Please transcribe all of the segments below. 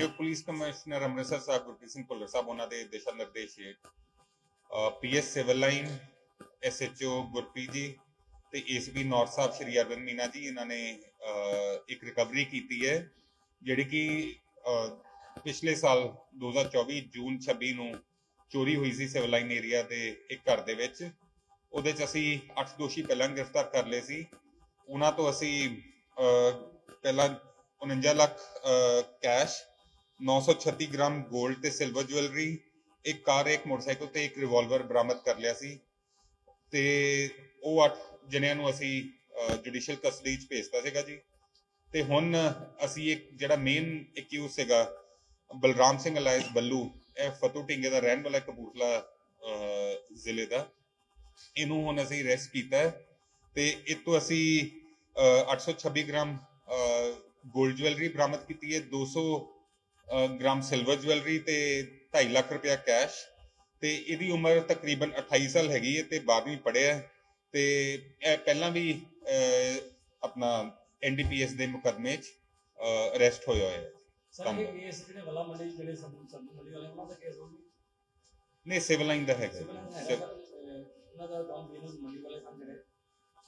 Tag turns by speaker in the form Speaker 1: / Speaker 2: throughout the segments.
Speaker 1: ਜੋ police commissioner Amritsar ਸਾਹਿਬ ਗੁਰਪ੍ਰੀਤ ਸਿੰਘ ਭੁੱਲਰ ਸਾਹਿਬ, ਉਹਨਾਂ ਦੇ ਦਿਸ਼ਾ ਨਿਰਦੇਸ਼ ਹੇਠ PS civil line, SHO Gurpreet ji ਤੇ ਏਸੀਪੀ ਨਾਰਥ ਸਾਹਿਬ ਸ਼੍ਰੀ ਅਰਵਿੰਦ ਮੀਨਾ ਜੀ, ਇਹਨਾਂ ਨੇ ਇੱਕ ਰਿਕਵਰੀ ਕੀਤੀ ਹੈ, ਜਿਹੜੀ ਕਿ ਪਿਛਲੇ ਸਾਲ 2024 ਜੂਨ 26 ਨੂੰ ਚੋਰੀ ਹੋਈ ਸੀ ਸਿਵਲ ਲਾਈਨ ਏਰੀਆ ਦੇ ਇੱਕ ਘਰ ਦੇ ਵਿੱਚ। ਉਹਦੇ ਚ ਅਸੀਂ 8 ਦੋਸ਼ੀ ਪਹਿਲਾਂ ਗ੍ਰਿਫਤਾਰ ਕਰ ਲਏ ਸੀ। ਉਹਨਾਂ ਤੋਂ ਅਸੀਂ ਪਹਿਲਾਂ 49 ਲੱਖ ਕੈਸ਼ 936 ਗ੍ਰਾਮ 골ਡ ਤੇ ਸਿਲਵਰ ਜੁਐਲਰੀ ਇੱਕ ਕਾਰ ਇੱਕ ਮੋਟਰਸਾਈਕਲ ਤੇ ਇੱਕ ਰਿਵਾਲਵਰ ਬਰਾਮਦ ਕਰ ਲਿਆ ਸੀ। ਤੇ ਉਹ ਅੱਠ ਜਣਿਆਂ ਨੂੰ ਅਸੀਂ ਜੁਡੀਸ਼ੀਅਲ ਕਸਟਡੀ ਚ ਭੇਜਤਾ ਸੀਗਾ ਜੀ। ਤੇ ਹੁਣ ਅਸੀਂ ਇੱਕ ਜਿਹੜਾ ਮੇਨ ਐਕਿਊਜ਼ ਸੀਗਾ ਬਲਰਾਮ ਸਿੰਘ ਅਲਾਇਸ ਬੱਲੂ ਇਹ ਫਤੂ ਢਿੰਗੇ ਦਾ ਰਹਿਣ ਵਾਲਾ ਕਪੂਰਥਲਾ ਜ਼ਿਲ੍ਹੇ ਦਾ। ਇਹਨੂੰ ਹੁਣ ਅਸੀਂ ਅਰੈਸਟ ਕੀਤਾ ਤੇ ਇਹ ਤੋਂ ਅਸੀਂ ਅਹ, 826 ਗ੍ਰਾਮ 골ਡ ਜੁਐਲਰੀ ਬਰਾਮਦ ਕੀਤੀ ਹੈ। 200 ਅਹ, ਗ੍ਰਾਮ ਸਿਲਵਰ ਜੁਐਲਰੀ ਤੇ 2.5 ਲੱਖ ਰੁਪਇਆ ਕੈਸ਼ ਤੇ ਇਹਦੀ ਉਮਰ ਤਕਰੀਬਨ 28 ਸਾਲ ਹੈਗੀ ਹੈ ਤੇ 12ਵੀਂ ਪੜ੍ਹਿਆ ਹੈ ਤੇ ਇਹ ਪਹਿਲਾਂ ਵੀ ਆਪਣਾ ਐਨਡੀਪੀਐਸ ਦੇ ਮੁਕਦਮੇ 'ਚ ਅਰੈਸਟ ਹੋਇਆ ਹੋਇਆ ਹੈ।
Speaker 2: ਸਰ
Speaker 1: ਕੰਮ।
Speaker 2: ਇਹ ਕੇਸ ਜਿਹੜੇ ਵਲਾ ਮੰਡੀ ਜਿਹੜੇ ਸਬਜ਼ੀ ਸਬਜ਼ੀ ਮੰਡੀ ਵਾਲੇ ਉਹਨਾਂ ਦਾ ਕੇਸ ਹੋਊਗੀ?
Speaker 1: ਨਹੀਂ ਸਿਵਲ ਲਾਈਨ ਦਾ ਹੈਗਾ।
Speaker 2: ਉਹਨਾਂ ਦਾ ਕੰਮ ਬਿਜ਼ਨਸ ਮੰਡੀ ਵਾਲੇ ਸਨ ਜਿਹੜੇ।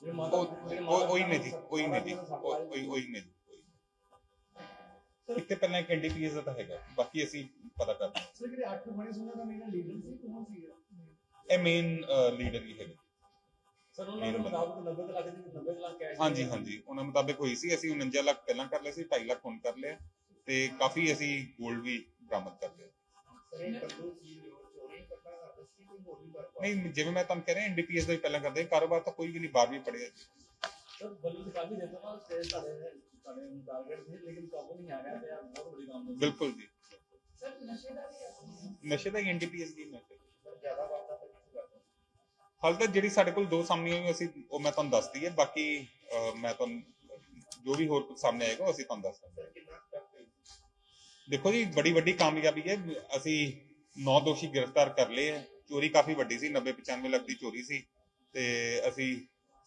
Speaker 2: ਜਿਹੜੇ
Speaker 1: ਉਹ ਉਹ ਉਹੀ ਨੇ ਜੀ ਉਹੀ ਨੇ ਜੀ। ਉਹ- ਉਹੀ ਉਹੀ ਨੇ ਜੀ। ਉਹੀ। ਇੱਕ ਤੇ ਪਹਿਲਾਂ ਇੱਕ ਐਨਡੀਪੀਐਸ ਦਾ ਤਾਂ ਹੈਗਾ। ਬਾਕੀ ਅਸੀਂ ਪਤਾ ਕਰਦੇ ਹਾਂ।
Speaker 3: ਸਰ ਜਿਹੜੇ ਅੱਠ ਬਣੇ ਸੀ ਉਹਨਾਂ ਦਾ ਮੇਰਾ ਲੀਡਰ ਸੀ ਕੌਣ ਸੀ
Speaker 1: ਇਹ? ਮੇਨ ਲੀਡਰ ਹੀ ਹੈਗੇ।
Speaker 2: ਸਰ ਉਹਨਾਂ ਦੇ ਮੁਤਾਬਕ 90 ਲੱਖ ਦੀ 90 ਲੱਖ ਕੈਸ਼
Speaker 1: ਹਾਂਜੀ ਹਾਂਜੀ। ਉਹਨਾਂ ਮੁਤਾਬਿਕ ਹੋਈ ਸੀ। ਅਸੀਂ 49 ਲੱਖ ਪਹਿਲਾਂ ਕਰ ਲਏ ਸੀ 2.5 ਲੱਖ ਹੁਣ ਕਰ ਲਿਆ। ਤੇ ਕਾਫੀ ਅਸੀਂ 골ਡ ਵੀ ਬਰਾਮਦ ਕਰ ਲਿਆ।
Speaker 3: ਵੀ
Speaker 1: ਨਹੀਂ ਜਿਵੇਂ ਮੈਂ ਤੁਹਾਨੂੰ ਕਹਿ ਰਿਹਾ ਐਨਡੀਪੀਐਸ ਦਾ ਹੀ ਪਹਿਲਾਂ ਕਰਦੇ ਕਾਰੋਬਾਰ ਤਾਂ ਕੋਈ ਵੀ ਨਹੀਂ 12ਵੀਂ ਪੜਿਆ
Speaker 2: ਸਰ ਬੱਲੂ ਤਾਂ ਕਾਫੀ ਦੇਤਾ ਨਾ ਤੇ ਤੁਹਾਡੇ ਤੁਹਾਡੇ ਟਾਰਗੇਟ ਸੀ ਲੇਕਿਨ ਕਾਬੂ ਨਹੀਂ ਆ ਰਿਹਾ ਤੇ ਆਹ ਬਹੁਤ ਬੜੀ ਕੰਮ ਹੈ।
Speaker 1: ਬਿਲਕੁਲ ਜੀ।
Speaker 3: ਸਰ ਨਸ਼ੇ ਦਾ ਵੀ ਹੈ।
Speaker 1: ਨਸ਼ੇ ਦਾ ਹੀ ਐਨਡੀਪੀਐਸ ਦੀ ਨਸ਼ੇ।
Speaker 3: ਜ਼ਿਆਦਾ ਵਾਰਦਾ ਤਾਂ ਨਹੀਂ ਕਰਦਾ
Speaker 1: ਹਾਲ ਤੱਕ ਜਿਹੜੀ ਸਾਡੇ ਕੋਲ ਦੋ ਸਾਹਮਣੇ ਆਈ ਅਸੀਂ ਉਹ ਮੈਂ ਤੁਹਾਨੂੰ ਦੱਸਦੀ ਹੈ। ਬਾਕੀ ਮੈਂ ਤੁਹਾਨੂੰ ਜੋ ਵੀ ਹੋਰ ਸਾਹਮਣੇ ਆਏਗਾ ਅਸੀਂ ਤੁਹਾਨੂੰ ਦੱਸ ਦਾਂਗੇ ਦੇਖੋ ਜੀ ਬੜੀ ਵੱਡੀ ਕਾਮਯਾਬੀ ਹੈ। ਅਸੀਂ 9 ਦੋਸ਼ੀ ਗ੍ਰਿਫਤਾਰ ਕਰ ਲਏ ਹੈ। ਚੋਰੀ ਕਾਫੀ ਵੱਡੀ ਸੀ 90 95 ਲੱਖ ਦੀ ਚੋਰੀ ਸੀ। ਤੇ ਅਸੀਂ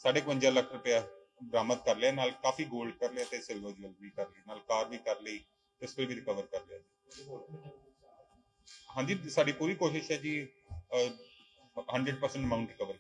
Speaker 1: 55 ਲੱਖ ਰੁਪਇਆ ਬਰਾਮਦ ਕਰ ਲਿਆ ਨਾਲ ਕਾਫੀ 골ਡ ਕਰ ਲਿਆ ਤੇ ਸਿਲਵਰ ਜੁਐਲਰੀ ਕਰ ਲਈ ਨਾਲ ਕਾਰ ਵੀ ਕਰ ਲਈ ਪਿਸਟਲ ਵੀ ਰਿਕਵਰ ਕਰ ਲਿਆ। ਹਾਂਜੀ ਸਾਡੀ ਪੂਰੀ ਕੋਸ਼ਿਸ਼ ਹੈ ਜੀ ਅਹ, 100% ਅਮਾਉਂਟ ਰਿਕਵਰ